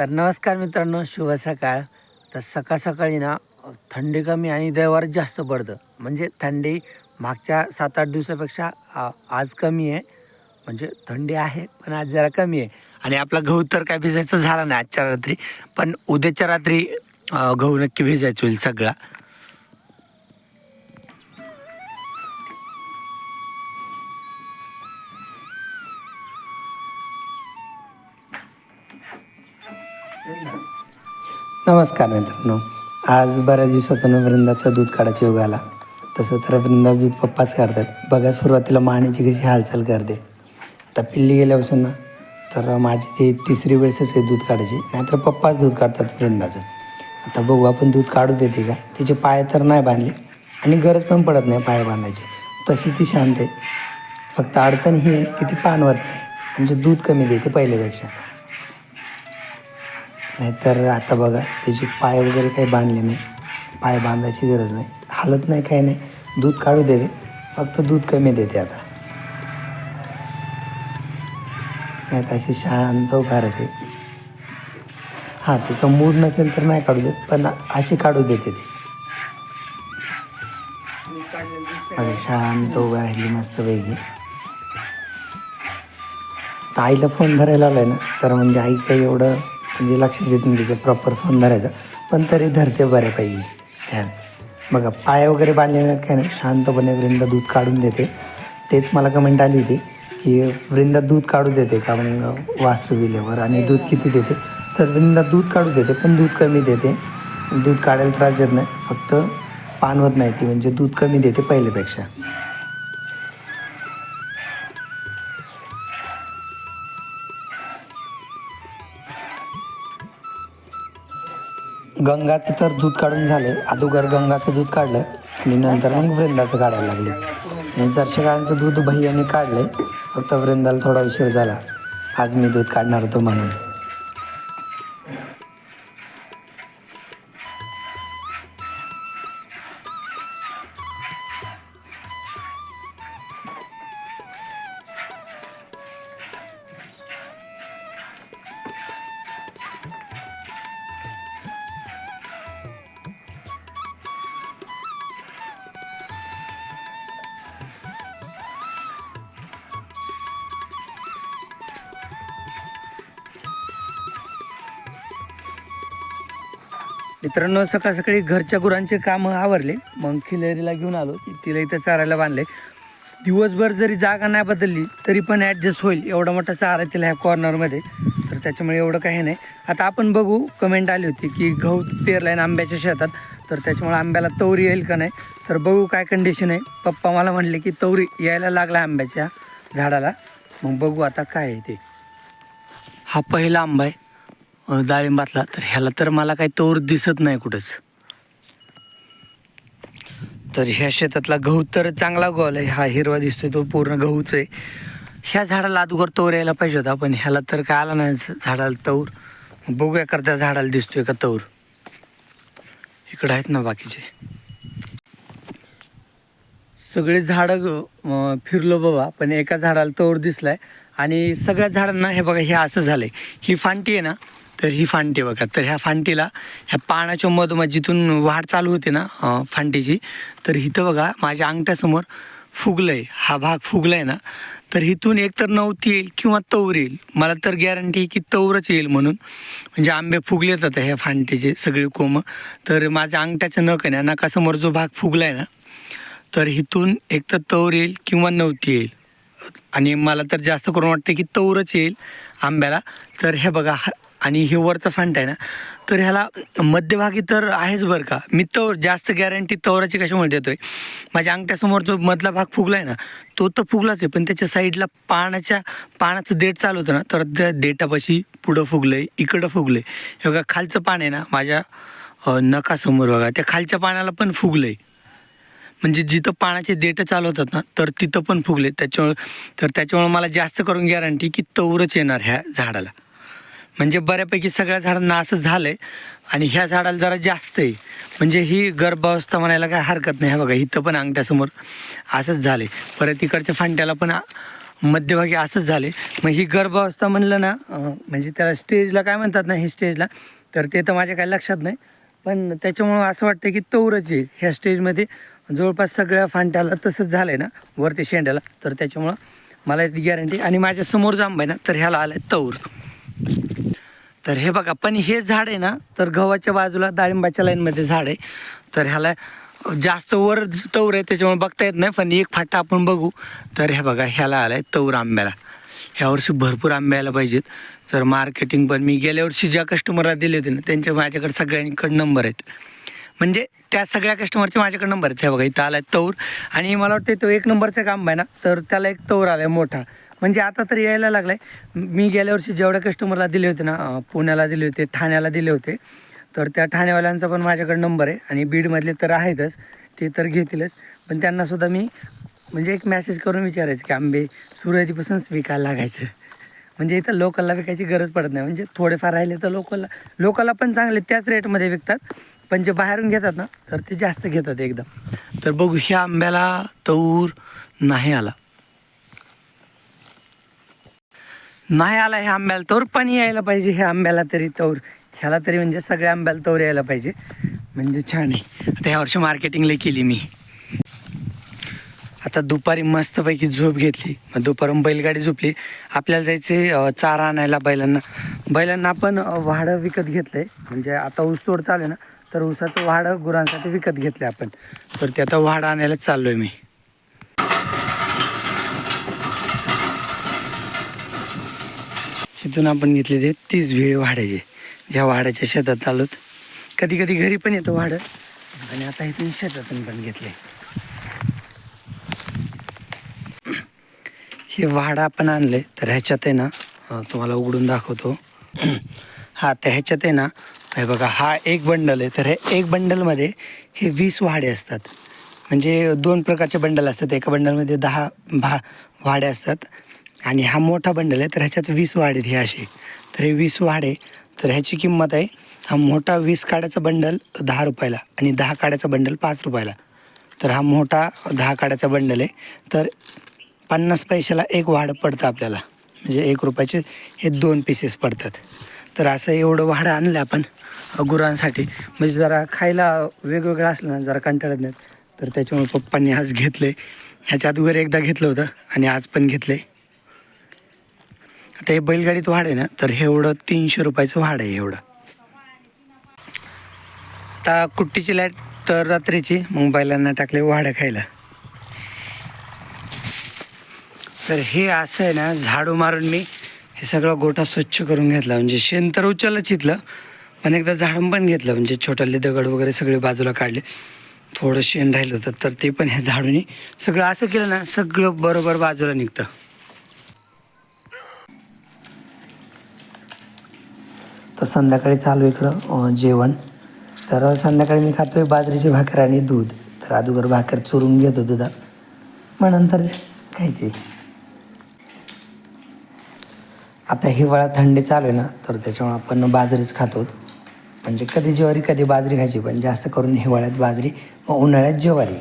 तर नमस्कार मित्रांनो शुभ सकाळ. तर सकाळ सकाळी ना थंडी कमी आणि दैवार जास्त पडतं. म्हणजे थंडी मागच्या सात आठ दिवसापेक्षा आज कमी आहे. म्हणजे थंडी आहे पण आज जरा कमी आहे. आणि आपला गहू तर काय भिजायचं झाला नाही आजच्या रात्री. पण उद्याच्या रात्री गहू नक्की भिजायचं होईल सगळा. नमस्कार मित्रांनो. आज बऱ्याच दिवसातून वृंदाचं दूध काढायचा योग आला. तसं तर वृंदा दूध पप्पाच काढतात. बघा सुरुवातीला मानेची कशी हालचाल करते. तर पिल्ली गेल्यापासून ना तर माझी ती तिसरी वेळेसच आहे दूध काढायची. नाहीतर पप्पाच दूध काढतात वृंदाचं. आता बघू आपण दूध काढू देते का? तिचे पाय तर नाही बांधले आणि गरज पण पडत नाही पाय बांधायची. तशी ती शांत आहे. फक्त अडचण ही आहे की ती पानवत नाही. म्हणजे दूध कमी देते पहिल्यापेक्षा. नाहीतर आता बघा त्याचे पाय वगैरे काही बांधले नाही. पाय बांधायची गरज नाही. हालत नाही काही नाही. दूध काढू देते फक्त दूध कमी देते आता. नाही तर अशी शांत उभा राहते. हां तिचा मूड नसेल तर नाही काढू देत पण अशी काढू देते ती. बघा शांत उभा राहिली मस्त पैकी. तर आईला फोन धरायला आलाय ना तर म्हणजे आई काही एवढं म्हणजे लक्ष देत नाही तिच्या प्रॉपर फोन धरायचा पण तरी धरते बऱ्यापैकी. छान. बघा पाय वगैरे बांधले नाहीत काय नाही? शांतपणे वृंदा दूध काढून देते. तेच मला कमेंट आली होती की वृंदा दूध काढू देते का? म्हणजे वासरू विल्यावर आणि दूध किती देते? तर वृंदा दूध काढू देते पण दूध कमी देते. दूध काढायला त्रास देत नाही. फक्त पानवत नाही ती म्हणजे दूध कमी देते पहिल्यापेक्षा. गंगाचं तर दूध काढून झालं अगोदर गंगाचं दूध काढलं आणि नंतर मग वृंदाचं काढायला लागले. आणि दर्शकांचं दूध भैयाने काढलं फक्त वृंदाला थोडा उशीर झाला. आज मी दूध काढणार होतो म्हणून. मित्रांनो सकाळ सकाळी घरच्या गुरांचे कामं आवरले. मग खिलेरीला घेऊन आलो. तिला इथं चारायला बांधले दिवसभर जरी जागा नाही बदलली तरी पण ॲडजस्ट होईल. एवढा मोठा चारा तिला ह्या कॉर्नरमध्ये तर त्याच्यामुळे एवढं काही नाही. आता आपण बघू कमेंट आली होती की गहू पेरला आहे आंब्याच्या शेतात. तर त्याच्यामुळे आंब्याला तवरी येईल का नाही? तर बघू काय कंडिशन आहे. पप्पा मला म्हणले की तवरी यायला लागला आंब्याच्या झाडाला. मग बघू आता काय आहे ते. हा पहिला आंबा आहे. डाळिंबातला तर ह्याला तर मला काही तोर दिसत नाही कुठंच. तर ह्या शेतातला गहू तर चांगला गोल हा हिरवा दिसतोय तो पूर्ण गहूच आहे. ह्या झाडाला अगोदर तौर यायला पाहिजे होता पण ह्याला तर काय आला नाही झाडाला तौर. बघूया करता झाडाला दिसतोय का तौर. इकडं आहेत ना बाकीचे. सगळे झाडं फिरलो बाबा पण एका झाडाला तोर दिसलाय. आणि सगळ्या झाडांना हे बघा हे असं झालंय. ही फांटी आहे ना तर ही फांटी बघा. तर ह्या फांटीला ह्या पाण्याच्या मधोमध जिथून वाढ चालू होते ना फांटीची तर इथं बघा माझ्या अंगठ्यासमोर फुगलंय. हा भाग फुगलाय ना. तर इथून एकतर नवती येईल किंवा तौर येईल. मला तर गॅरंटी की तौरच येईल म्हणून. म्हणजे आंबे फुगले आता ह्या फांटीचे सगळे कोंब तर माझ्या अंगठ्याचं नख आहे ना नकासमोर जो भाग फुगलाय ना तर इथून एक तर तौर येईल किंवा नवती येईल. आणि मला तर जास्त करून वाटतं की तौरच येईल आंब्याला. तर हे बघा हा- आणि हे वरचं फंट आहे ना तर ह्याला मध्यभागी तर आहेच बरं का. मी तौर जास्त गॅरंटी तवराची कशामुळे देतोय? माझ्या अंगठ्यासमोर जो मधला भाग फुगला आहे ना तो तर फुगलाच आहे पण त्याच्या साईडला पाण्याच्या पानाचं देठ चालू होतं ना तर त्या देठापाशी पुढं फुगलंय इकडं फुगलंय. हे बघा खालचं पान आहे ना माझ्या नकासमोर बघा त्या खालच्या पानाला पण फुगलंय. म्हणजे जिथं पाण्याचे देठं चालू होतात ना तर तिथं पण फुगले त्याच्यामुळे तर त्याच्यामुळे मला जास्त करून गॅरंटी की तवरच येणार ह्या झाडाला. म्हणजे बऱ्यापैकी सगळ्या झाडांना असं झालंय. आणि ह्या झाडाला जरा जास्त आहे. म्हणजे ही गर्भावस्था म्हणायला काय हरकत नाही. हे बघा इथं पण अंगठ्यासमोर असंच झाले परत इकडच्या फांट्याला पण मध्यभागी असंच झाले मग ही गर्भावस्था म्हणलं ना म्हणजे त्याला स्टेजला काय म्हणतात ना हे स्टेजला तर ते तर माझ्या काही लक्षात नाही. पण त्याच्यामुळं असं वाटतं की तौरच आहे. ह्या स्टेजमध्ये जवळपास सगळ्या फांट्याला तसंच झालं आहे ना वरती शेंड्याला. तर त्याच्यामुळं मला गॅरंटी. आणि माझ्यासमोर जांब आहे ना तर ह्याला आलं आहे तौर तर हे बघा पण हे झाड आहे ना तर गव्हाच्या बाजूला डाळिंबाच्या लाईनमध्ये झाड आहे. तर ह्याला जास्त वर तौर आहे त्याच्यामुळे बघता येत नाही पण एक फाटा आपण बघू. तर हे बघा ह्याला आला आहे तौर आंब्याला. ह्या वर्षी भरपूर आंबे यायला पाहिजेत. तर मार्केटिंग पण मी गेल्या वर्षी ज्या कस्टमरला दिले होते ना त्यांच्या माझ्याकडे सगळ्यांकडे नंबर आहेत. म्हणजे त्या सगळ्या कस्टमरचे माझ्याकडे नंबर आहेत. हे बघा इथं आलाय तौर आणि मला वाटतं तो एक नंबरचा काम आहे ना तर त्याला एक तौर आलाय मोठा. म्हणजे आता तर यायला लागलाय. मी गेल्या वर्षी जेवढ्या कस्टमरला दिले होते ना पुण्याला दिले होते ठाण्याला दिले होते तर त्या ठाणेवाल्यांचा पण माझ्याकडे नंबर आहे आणि बीडमधले तर आहेतच ते तर घेतीलच. पण त्यांनासुद्धा मी म्हणजे एक मॅसेज करून विचारायचं की आंबे सुरुवातीपासूनच विकायला लागायचं. म्हणजे इथं लोकलला विकायची गरज पडत नाही. म्हणजे थोडेफार राहिले तर लोकलला लोकलला पण चांगले त्याच रेटमध्ये विकतात. पण जे बाहेरून घेतात ना तर ते जास्त घेतात एकदम. तर बघू ह्या आंब्याला तूर नाही आला. नाही आला हे आंब्याला तोर पण यायला पाहिजे हे आंब्याला तरी तौर ह्याला तरी म्हणजे सगळ्या आंब्याला तौर यायला पाहिजे. म्हणजे छान आहे. आता ह्या वर्षी मार्केटिंगला केली मी. आता दुपारी मस्तपैकी झोप घेतली. मग दुपारून बैलगाडी झोपली. आपल्याला जायचे चारा आणायला बैलांना. बैलांना आपण वाढं वाडं विकत घेतलंय. म्हणजे आता ऊस तोड चालू आहे ना तर ऊसाचं वाडं गुरांसाठी विकत घेतलं आपण. तर ते आता वाडं आणायला आहे मी. तिथून आपण घेतले ते तीस भेळ वाड्याचे ज्या वाड्याच्या शेतात आलोत कधी कधी घरी पण येतं वाडं आणि आता इथून शेतातून पण घेतले हे वाडा आपण आणले तर ह्याच्यात आहे ना तुम्हाला उघडून दाखवतो. हा तर ह्याच्यात आहे ना हे बघा हा एक बंडल आहे. तर हे एक बंडलमध्ये हे वीस वाडे असतात. म्हणजे दोन प्रकारचे बंडल असतात. एका बंडलमध्ये दहा भा वाडे असतात. आणि हा मोठा बंडल आहे तर ह्याच्यात वीस वाडे आहेत हे असे तर हे वीस वाडे तर ह्याची किंमत आहे हा मोठा वीस काड्याचा बंडल दहा रुपयाला आणि दहा काड्याचा बंडल पाच रुपयाला. तर हा मोठा दहा काड्याचा बंडल आहे तर पन्नास पैशाला एक वाढ पडतं आपल्याला. म्हणजे एक रुपयाचे हे दोन पीसेस पडतात. तर असं एवढं वाढं आणलं आपण गुरांसाठी. म्हणजे जरा खायला वेगवेगळं असलं ना जरा कंटाळत नाहीत तर त्याच्यामुळे पप्पांनी आज घेतले ह्याच्या अगोदर एकदा घेतलं होतं आणि आज पण घेतले आता हे बैलगाडीत वाढ आहे ना तर हे एवढं तीनशे रुपयाचं वाढ आहे एवढं. आता कुट्टीची लाइट तर रात्रीची मग बैलांना टाकले वाड्या खायला. तर हे असं आहे ना झाडू मारून मी हे सगळं गोठा स्वच्छ करून घेतला. म्हणजे शेण तर उचललं चितलं पण एकदा झाडून पण घेतलं. म्हणजे छोटाले दगड वगैरे सगळे बाजूला काढले. थोडं शेण राहिलं होतं तर ते पण ह्या झाडूने सगळं असं केलं ना सगळं बरोबर बाजूला निघतं. तर संध्याकाळी चालू इकडं जेवण. तर संध्याकाळी मी खातो आहे बाजरीची भाकर आणि दूध. तर अगोदर भाकर चुरून घेतो दुधात मग नंतर खायची आता हिवाळा थंडी चालू आहे ना तर त्याच्यामुळे आपण बाजरीच खातो म्हणजे कधी ज्वारी कधी बाजरी खायची पण जास्त करून हिवाळ्यात बाजरी मग उन्हाळ्यात ज्वारी.